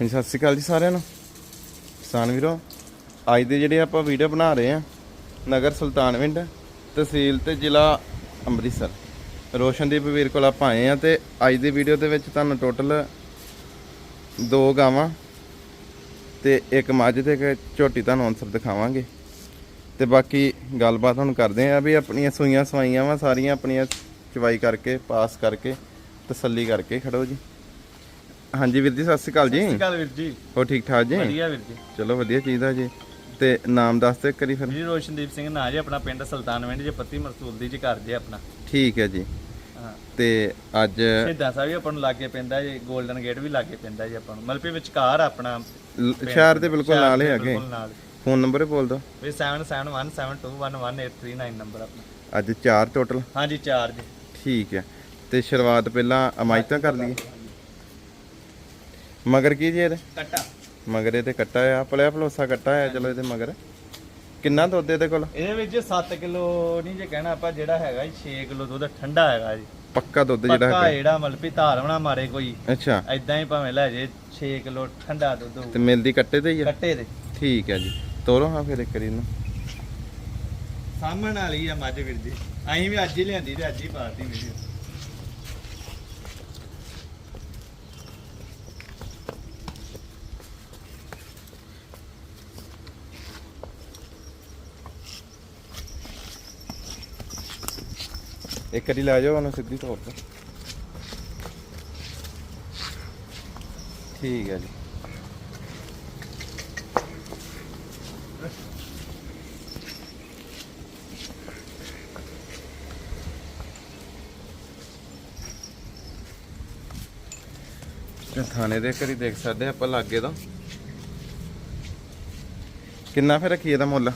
ਹਾਂਜੀ, ਸਤਿ ਸ਼੍ਰੀ ਅਕਾਲ ਜੀ ਸਾਰਿਆਂ ਨੂੰ। ਕਿਸਾਨ ਵੀਰੋ, ਅੱਜ ਦੇ ਜਿਹੜੇ ਆਪਾਂ ਵੀਡੀਓ ਬਣਾ ਰਹੇ ਆ ਨਗਰ ਸੁਲਤਾਨਵਿੰਡ ਤਹਿਸੀਲ ਤੇ ਜ਼ਿਲ੍ਹਾ ਅੰਮ੍ਰਿਤਸਰ। ਰੋਸ਼ਨਦੀਪ ਵੀਰ ਕੋਲ ਆਪਾਂ ਆਏ ਆ ਤੇ ਅੱਜ ਦੀ ਵੀਡੀਓ ਦੇ ਵਿੱਚ ਤੁਹਾਨੂੰ ਟੋਟਲ ਦੋ ਗਾਵਾਂ ਤੇ ਇੱਕ ਮੱਝ ਤੇ ਇੱਕ ਝੋਟੀ ਤੁਹਾਨੂੰ ਅਨਸਰ ਦਿਖਾਵਾਂਗੇ। ਤੇ ਬਾਕੀ ਗੱਲਬਾਤ ਹੁਣ ਕਰਦੇ ਆ ਵੀ ਆਪਣੀਆਂ ਸੂਈਆਂ ਸਵਾਈਆਂ ਵਾ, ਸਾਰੀਆਂ ਆਪਣੀਆਂ ਚਵਾਈ ਕਰਕੇ, ਪਾਸ ਕਰਕੇ, ਤਸੱਲੀ ਕਰਕੇ, ਖੜੋ ਜੀ। ਹਾਂਜੀ ਵੀਰ ਜੀ ਸਤਿ ਸ਼੍ਰੀ ਅਕਾਲ ਜੀ। ਸਤਿ ਸ਼੍ਰੀ ਅਕਾਲ ਵੀਰ ਜੀ। ਹੋ ਠੀਕ ਠਾਕ ਜੀ? ਵਧੀਆ ਵੀਰ ਜੀ। ਚਲੋ ਵਧੀਆ ਚਾਹੀਦਾ ਜੀ। ਤੇ ਨਾਮ ਦੱਸ ਤੇ ਕਰੀ ਫਿਰ। ਜੀ ਰੋਸ਼ਨਦੀਪ ਸਿੰਘ ਨਾਂ ਜੀ ਆਪਣਾ ਪਿੰਡ ਸੁਲਤਾਨਵਿੰਡ ਜੇ ਪੱਤੀ ਮਰਸੂਲ ਦੀ ਜੀ ਘਰ ਜੀ ਆਪਣਾ। ਠੀਕ ਹੈ ਜੀ। ਹਾਂ। ਤੇ ਅੱਜ ਸਿੱਧਾ ਸਾਹਿਬ ਵੀ ਆਪਾਂ ਨੂੰ ਲਾਗੇ ਪੈਂਦਾ ਜੀ 골ਡਨ ਗੇਟ ਵੀ ਲਾਗੇ ਪੈਂਦਾ ਜੀ ਆਪਾਂ ਨੂੰ। ਮਲਪੀ ਵਿਚਕਾਰ ਆਪਣਾ ਲ- ਸ਼ਹਿਰ ਦੇ ਬਿਲਕੁਲ ਨਾਲ ਹੀ ਹੈਗੇ। ਬਿਲਕੁਲ ਨਾਲ। ਫੋਨ ਨੰਬਰ ਹੀ ਬੋਲ ਦੋ ਵੀ 7717211839 ਨੰਬਰ ਆਪਣਾ। ਅੱਜ ਚਾਰ ਟੋਟਲ ਹਾਂਜੀ ਚਾਰ ਜੀ। ਠੀਕ ਹੈ। ਤੇ ਸ਼ੁਰੂਆਤ ਪਹਿਲਾਂ ਅਮਾਇਤਾਂ ਕਰ ਲਈਏ। ਮਗਰ ਕੀ ਜੀ ਇਹਦੇ? ਕੱਟਾ। ਮਗਰ ਇਹਦੇ ਕੱਟਾ ਆ। ਪਲਿਆ ਭਲੋਸਾ ਕੱਟਾ ਆ। ਚਲੋ ਇਹਦੇ ਮਗਰ। ਕਿੰਨਾ ਦੁੱਧ ਇਹਦੇ ਕੋਲ? ਇਹਦੇ ਵਿੱਚ 7 ਕਿਲੋ ਨਹੀਂ ਜੇ ਕਹਿਣਾ ਆਪਾਂ ਜਿਹੜਾ ਹੈਗਾ ਜੀ 6 ਕਿਲੋ ਦੁੱਧ ਠੰਡਾ ਹੈਗਾ ਜੀ। ਪੱਕਾ ਦੁੱਧ ਜਿਹੜਾ ਪੱਕਾ ਹੈਗਾ। ਜਿਹੜਾ ਮਲਪੀ ਧਾਰਵਣਾ ਮਾਰੇ ਕੋਈ। ਅੱਛਾ। ਐਦਾਂ ਹੀ ਭਾਵੇਂ ਲੈ ਜੇ 6 ਕਿਲੋ ਠੰਡਾ ਦੁੱਧ। ਤੇ ਮਿਲਦੀ ਕੱਟੇ ਤੇ ਹੀ ਆ? ਕੱਟੇ ਦੇ ਠੀਕ ਹੈ ਜੀ। ਤੋਰੋ ਹਾਂ ਫਿਰ ਇੱਕ ਵਾਰੀ ਇਹਨੂੰ। ਸਾਹਮਣ ਵਾਲੀ ਆ ਮੱਝ ਵੀਰ ਜੀ। ਅਸੀਂ ਵੀ ਅੱਜ ਹੀ ਲਿਆਂਦੀ ਤੇ ਅੱਜ ਹੀ ਪਾਤੀ ਵੀਡੀਓ ਇੱਕ ਵਾਰੀ ਲੈ ਜਾਓ ਉਹਨੂੰ ਸਿੱਧੀ ਤੌਰ ਤੇ ਠੀਕ ਹੈ ਜੀ। ਤੇ ਥਾਣੇ ਦੇ ਕਰੀ ਦੇਖ ਸਕਦੇ ਆਪਾਂ ਲਾਗੇ ਦਾ ਕਿੰਨਾ ਫਿਰ ਰੱਖੀਏ ਦਾ ਮੁੱਲ?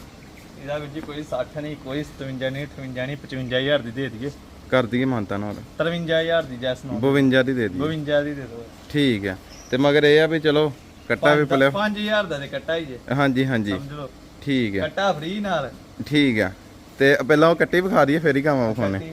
ਇਹਦਾ ਵੀਰ ਜੀ ਕੋਈ 60 ਨਹੀਂ, ਕੋਈ 57 ਨਹੀਂ 58 ਨਹੀਂ 55000 ਦੀ ਦੇ ਦਈਏ। ਕਰ ਦਈਏ ਮਾਨਤਾ ਨਾਲ। 53000 ਦੀ ਜੈਸ ਨੂੰ 52 ਦੀ ਦੇ ਦਈਏ। 52 ਦੀ ਦੇ ਦਿਓ। ਠੀਕ ਹੈ। ਤੇ ਮਗਰ ਇਹ ਆ ਵੀ ਚਲੋ ਕੱਟਾ ਵੀ ਪਲਿਆ 5000 ਦਾ ਤੇ ਕੱਟਾ ਹੀ ਜੇ। ਹਾਂਜੀ ਹਾਂਜੀ। ਸਮਝ। ਲਓ ਠੀਕ ਹੈ। ਕੱਟਾ ਫ੍ਰੀ ਨਾਲ। ਠੀਕ ਹੈ। ਤੇ ਪਹਿਲਾਂ ਉਹ ਕੱਟੀ ਵਿਖਾ ਦਈਏ ਫੇਰ ਹੀ ਕਾਵਾਂ ਵਿਖਾਉਣੇ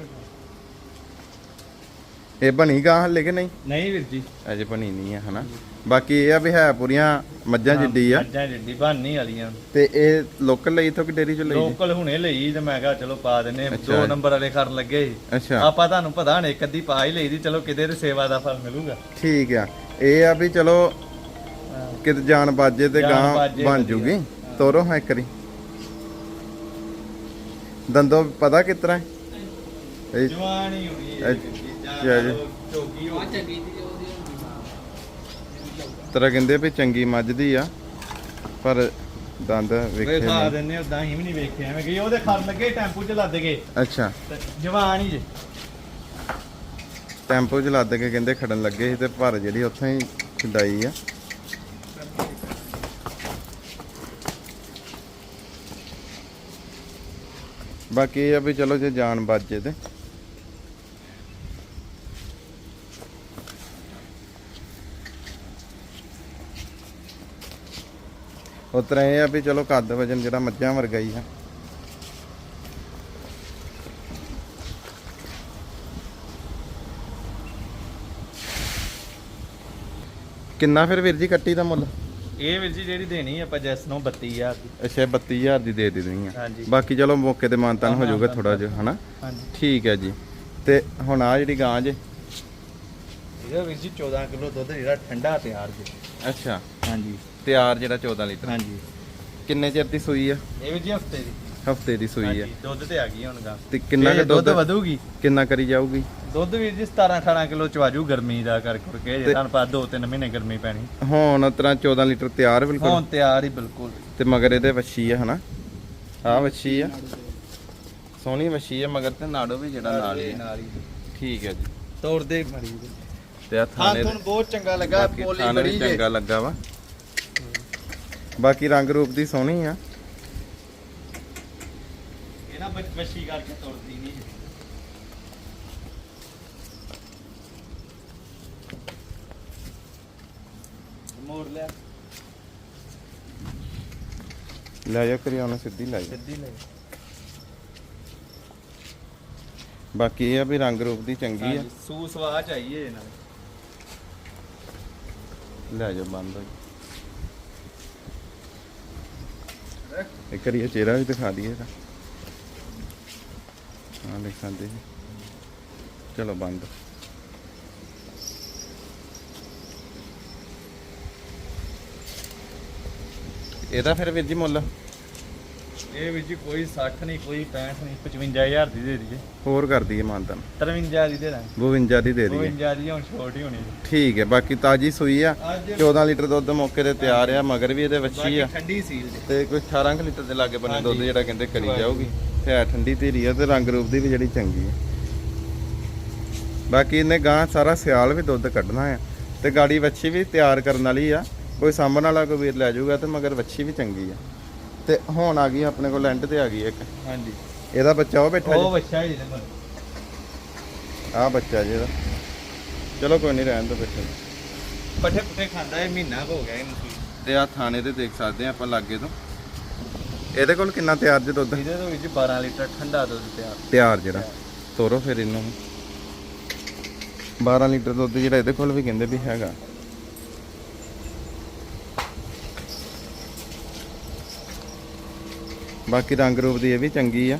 ਇਹ ਬਣੀ ਗਾਂ ਹਲੇ ਕਿ ਨਹੀਂ? ਨਹੀਂ ਵੀਰ ਜੀ। ਅਜੇ ਬਣੀ ਨਹੀਂ ਹੈ ਹਨਾ? ਬਾਕੀ ਇਹ ਆ ਵੀ ਹੈ ਪੂਰੀਆਂ ਮੱਝਾਂ ਜਿੱਡੀ ਆ। ਮੱਝਾਂ ਜਿੱਡੀ ਬਾਨੀ ਵਾਲੀਆਂ। ਤੇ ਇਹ ਲੋਕਲ ਲਈ ਇਥੋਂ ਕਿ ਡੇਰੀ ਚ ਲਈ ਜੀ? ਲੋਕਲ ਹੁਣੇ ਲਈ ਤੇ ਮੈਂ ਕਿਹਾ ਚਲੋ ਪਾ ਦਿੰਨੇ ਅੱਛਾ। ਦੋ। ਨੰਬਰ ਵਾਲੇ ਕਰਨ ਲੱਗੇ ਸੀ। ਅੱਛਾ। ਆਪਾਂ ਤੁਹਾਨੂੰ ਪਤਾ ਹਣੇ ਇੱਕ ਅੱਧੀ ਪਾ ਹੀ ਲਈ ਦੀ ਚਲੋ ਕਿਤੇ ਤੇ ਸੇਵਾ ਦਾ ਫਲ ਮਿਲੂਗਾ। ਠੀਕ ਆ। ਇਹ ਆ ਵੀ ਚਲੋ ਕਿਤੇ ਜਾਨ ਬਾਜੇ ਤੇ ਜਾਨ ਗਾਂ ਬਾਜੇ ਬਣ ਵਧੀਆ। ਜੂਗੀ। ਤੋਰੋ ਹਾਂ ਇੱਕ ਵਾਰੀ। ਦੰਦੋ ਪਤਾ ਕਿਤਰਾ? ਇਹ ਜਵਾਨੀ ਹੋਣੀ ਅੱਛਾ ਹੈ ਜੀ। ਚੋਗੀ ਹੋ ਤਰਾ ਕਹਿੰਦੇ ਵੀ ਚੰਗੀ ਮੱਝ ਦੀ ਆ ਪਰ ਦੰਦ ਵੇਖੇ ਵੇਖਾ ਨਹੀਂ। ਦਿੰਨੇ ਉਦਾਂ ਹੀ ਵੀ ਨਹੀਂ ਵੇਖੇ ਐਵੇਂ ਕਿ ਉਹਦੇ ਖੜ ਲੱਗੇ ਟੈਂਪੂ ਚ ਲੱਦ ਗਏ ਅੱਛਾ। ਜਵਾਨ ਹੀ ਜੇ। ਟੈਂਪੋ ਚ ਲੱਦ ਕੇ ਕਹਿੰਦੇ ਖੜਨ ਲੱਗੇ ਸੀ ਤੇ ਪਰ ਜਿਹੜੀ ਉੱਥੇ ਹੀ ਛਡਾਈ ਆ। ਬਾਕੀ ਇਹ ਆ ਵੀ ਚਲੋ ਜੇ ਜਾਨ ਬਚ ਜੇ ਤੇ। ਉਤਰਾ ਇਹ ਆ ਵੀ ਚਲੋ ਕੱਦ ਵਜਨ ਜਿਹੜਾ ਮੱਝਾਂ ਵਰਗਾ ਹੀ ਆ। ਕਿੰਨਾ ਫਿਰ ਵੀਰ ਜੀ ਕੱਟੀ ਦਾ ਮੁੱਲ? ਇਹ ਵੀਰ ਜੀ ਜਿਹੜੀ ਦੇਣੀ ਆਪਾਂ ਜੈਸ ਨੂੰ 32000 ਦੀ। ਅੱਛਾ 32000 ਦੀ ਦੇ ਦੇਣੀ ਆ। ਹਾਂਜੀ। ਬਾਕੀ ਚਲੋ ਮੌਕੇ ਤੇ ਮਾਨਤਾਨ ਹੋ ਜਾਊਗਾ ਥੋੜਾ ਜਿਹਾ ਹਨਾ? ਹਾਂਜੀ। ਠੀਕ ਹੈ ਜੀ। ਤੇ ਹੁਣ ਆ ਜਿਹੜੀ ਗਾਂ ਜੇ ਇਹਦਾ ਵੀਰ ਜੀ 14 ਕਿਲੋ ਦੁੱਧ ਜਿਹੜਾ ਠੰਡਾ ਤਿਆਰ ਜੀ। ਅੱਛਾ। ਹਾਂਜੀ। ਤਿਆਰ ਜਿਹੜਾ 14 ਲੀਟਰ। ਹਾਂਜੀ। ਕਿੰਨੇ ਚਿਰ ਦੀ ਸੂਈ ਆ? ਇਹ ਵੀਰ ਜੀ ਹਫ਼ਤੇ ਦੀ। ਹਫ਼ਤੇ ਦੀ ਸੂਈ ਆ। ਹਾਂਜੀ ਦੁੱਧ ਤੇ ਆ ਗਈ ਹੁਣ ਗਾ। ਤੇ ਕਿੰਨਾ ਕੁ ਦੁੱਧ ਵਧੂਗੀ? ਕਿੰਨਾ ਕਰੀ ਜਾਊਗੀ? ਦੁੱਧ ਵੀਰ ਜੀ 17 18 ਕਿਲੋ ਚਵਾਜੂ ਗਰਮੀ ਦਾ ਕਰ ਕਰਕੇ। ਜੇ ਤੁਹਾਨੂੰ ਪਤਾ ਦੋ ਤਿੰਨ ਮਹੀਨੇ ਗਰਮੀ ਪੈਣੀ। ਹੁਣ ਤਰ੍ਹਾਂ 14 ਲੀਟਰ ਤਿਆਰ ਬਿਲਕੁਲ? ਹੁਣ ਤਿਆਰ ਹੀ ਬਿਲਕੁਲ। ਤੇ ਮਗਰ ਇਹਦੇ ਵੱਛੀ ਆ ਹਨਾ? ਆ ਵੱਛੀ ਆ। ਸੋਹਣੀ ਵੱਛੀ ਆ ਮਗਰ ਤੇ ਨਾੜੋ ਵੀ ਜਿਹੜਾ ਨਾਲ ਹੀ ਆ। ਨਾਲ ਹੀ ਠੀਕ ਹੈ ਜੀ। ਤੋੜਦੇ ਮਰੀਜ਼ ਤੇ ਆ ਥਾਣੇ ਤੁਹਾਨੂੰ ਬਹੁਤ ਚੰਗਾ ਲੱਗਾ ਬਾਕੀ ਪੋਲੀ ਥਾਣੇ ਬੜੀ ਵੀ ਜੇ। ਚੰਗਾ ਲੱਗਾ ਵਾ। ਬਾਕੀ ਰੰਗ ਰੂਪ ਦੀ ਸੋਹਣੀ ਆ। ਇਹ ਨਾ ਬੱਚ- ਬੱਚੀ ਕਰਕੇ ਤੋੜਦੀ ਨਹੀਂ ਮੋੜ ਲਿਆ। ਲੈ ਜਾ ਕਰੀ ਉਹਨੇ ਸਿੱਧੀ ਲੈ ਜਾ ਸਿੱਧੀ ਲੈ ਬਾਕੀ ਇਹ ਆ ਵੀ ਰੰਗ ਰੂਪ ਦੀ ਚੰਗੀ ਆ। ਸੂ ਸਵਾਹ ਚਾਹੀਏ ਇਹਨਾਂ ਦੇ ਲੈ ਜਾਓ ਬੰਦ ਹੋ? ਜੀ ਇੱਕ ਵਾਰੀ ਚਿਹਰਾ ਵੀ ਦਿਖਾ ਦਈਏ ਇਹਦਾ। ਹਾਂ ਦੇਖ ਸਕਦੇ ਜੀ। ਚਲੋ ਬੰਦ। ਇਹਦਾ ਫਿਰ ਵੀਰ ਜੀ ਮੁੱਲ? ਇਹ ਵਿੱਚ ਕੋਈ 60 ਨਹੀਂ ਕੋਈ 65 ਨਹੀਂ 55000 ਦੀ ਦੇ ਦਈਏ। ਹੋਰ ਕਰ ਦਈਏ ਮਾਨਤਨ 53 ਦੀ ਦੇ ਦਾਂ 52 ਦੀ ਦੇ ਦਈਏ। 52 ਦੀ ਹੁਣ ਛੋਟੀ ਹੋਣੀ ਜੀ। ਠੀਕ ਹੈ ਬਾਕੀ ਤਾਜੀ ਸੂਈ ਆ। ਅੱਜ 14 ਲੀਟਰ ਦੁੱਧ ਮੌਕੇ ਤੇ ਤਿਆਰ ਆ ਮਗਰ ਵੀ ਇਹਦੇ ਵੱਛੀ ਆ। ਠੰਡੀ ਸੀਲ ਤੇ ਕੋਈ 18 ਕੁ ਲੀਟਰ ਦੇ ਲਾਗੇ ਬੰਨੇ ਦੁੱਧ। ਜਿਹੜਾ ਕਹਿੰਦੇ ਕਰੀ। ਜਾਊਗੀ। ਤੇ ਹੈ ਠੰਡੀ ਧੀਰੀ ਆ ਤੇ ਰੰਗ ਰੂਪ ਦੀ ਵੀ ਜਿਹੜੀ ਚੰਗੀ ਆ। ਬਾਕੀ ਇਹਨੇ ਗਾਂ ਸਾਰਾ ਸਿਆਲ ਵੀ ਦੁੱਧ ਕੱਢਣਾ ਆ। ਤੇ ਗਾੜੀ ਵੱਛੀ ਵੀ ਤਿਆਰ ਕਰਨ ਵਾਲੀ ਆ। ਕੋਈ ਸਾਂਭਣ ਵਾਲਾ ਕੋਈ ਵੀਰ ਲੈ ਜਾਊਗਾ ਤੇ ਮਗਰ ਵੱਛੀ ਵੀ ਚੰਗੀ ਆ। ਤੇ ਹੁਣ ਆ ਗਈ ਆਪਣੇ ਕੋਲ ਲੈਂਡ ਤੇ ਆ ਗਈ ਇੱਕ। ਹਾਂਜੀ। ਇਹਦਾ ਬੱਚਾ ਉਹ ਬੈਠਾ ਉਹ ਬੱਚਾ ਹੀ ਨੇ ਆ ਬੱਚਾ ਜੀ ਇਹਦਾ। ਚਲੋ ਕੋਈ ਨਹੀਂ ਰਹਿਣ ਦੋ ਬੈਠੇ। ਪੱਠੇ ਪੁੱਠੇ ਖਾਂਦਾ ਇਹ ਮਹੀਨਾ ਕੁ ਹੋ ਗਿਆ ਇਹਨੂੰ ਸੂਈ ਤੇ ਆ ਥਾਣੇ ਤੇ ਦੇਖ ਸਕਦੇ ਆ ਆਪਾਂ ਲਾਗੇ ਤੋਂ। ਇਹਦੇ ਕੋਲ ਕਿੰਨਾ ਤਿਆਰ ਜੇ ਦੁੱਧ? ਇਹਦੇ ਤੋਂ ਵਿੱਚ 12 ਲੀਟਰ ਠੰਡਾ ਦੁੱਧ ਤਿਆਰ। ਤਿਆਰ ਜਿਹੜਾ। ਤੋਰੋ ਫਿਰ ਇਹਨੂੰ। 12 ਲੀਟਰ ਦੁੱਧ ਜਿਹੜਾ ਇਹਦੇ ਕੋਲ ਵੀ ਕਹਿੰਦੇ ਵੀ ਹੈਗਾ। ਬਾਕੀ ਰੰਗ ਰੂਪ ਦੀ ਇਹ ਵੀ ਚੰਗੀ ਆ।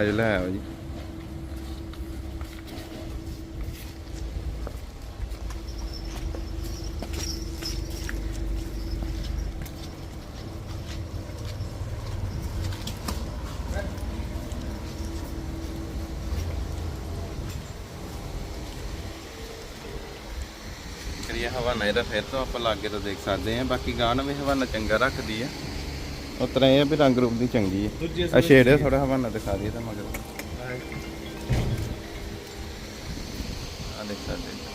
ਅੱਜ ਲੈ ਆਓ ਜੀ। ਕਰੀਏ ਹਵਾਨਾ ਇਹਦਾ ਫਿਰ ਤੋਂ ਆਪਾਂ ਲਾਗੇ ਤੋਂ ਦੇਖ ਸਕਦੇ ਹਾਂ। ਬਾਕੀ ਗਾਂ ਵੀ ਹਵਾਨਾ ਚੰਗਾ ਰੱਖਦੀ ਉਸ ਤਰ੍ਹਾਂ ਇਹ ਵੀ ਰੰਗ ਰੂਪ ਦੀ ਚੰਗੀ ਹੈ ਆ ਛੇੜੇ ਥੋੜਾ ਹਵਾਨਾ ਦਿਖਾ ਦਈਏ ਤਾਂ ਮਗਰ। ਆ ਦੇਖ ਸਕਦੇ ਜੀ।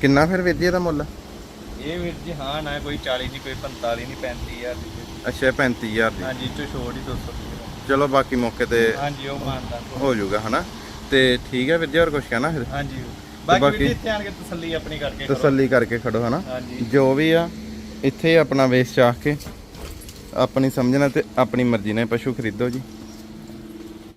ਕਿੰਨਾ ਫਿਰ ਜੀ ਇਹਦਾ ਮੁੱਲ? ਇਹ ਵੀਰ ਜੀ ਹਾਂ ਨਾ ਕੋਈ 40 ਨਹੀਂ ਕੋਈ 45 ਨਹੀਂ 35000 ਦੀ। ਅੱਛਾ 35000 ਦੀ। ਹਾਂਜੀ ਚੋ ਛੋੜ ਹੀ 200 ਰੁਪਏ। ਚਲੋ ਬਾਕੀ ਮੌਕੇ ਤੇ ਹਾਂਜੀ ਉਹ ਮਾਨਦਾ। ਹੋ ਜਾਊਗਾ ਹਨਾ? ਤੇ ਠੀਕ ਹੈ ਵੀਰ ਜੀ ਹੋਰ ਕੁਝ ਕਹਿਣਾ ਫਿਰ? ਹਾਂਜੀ। ਬਾਕੀ ਜੀ ਇੱਥੇ ਆਣ ਕੇ ਤਸੱਲੀ ਆਪਣੀ ਕਰਕੇ ਕਰੋ। ਤਸੱਲੀ ਕਰਕੇ ਖੜੋ ਹਨਾ? ਹਾਂਜੀ। ਜੋ ਵੀ ਆ ਇੱਥੇ ਆਪਣਾ ਵੇਚ ਚਾਹ ਕੇ ਆਪਣੀ ਸਮਝਣਾ ਤੇ ਆਪਣੀ ਮਰਜ਼ੀ ਨਾਲ ਪਸ਼ੂ ਖਰੀਦੋ ਜੀ।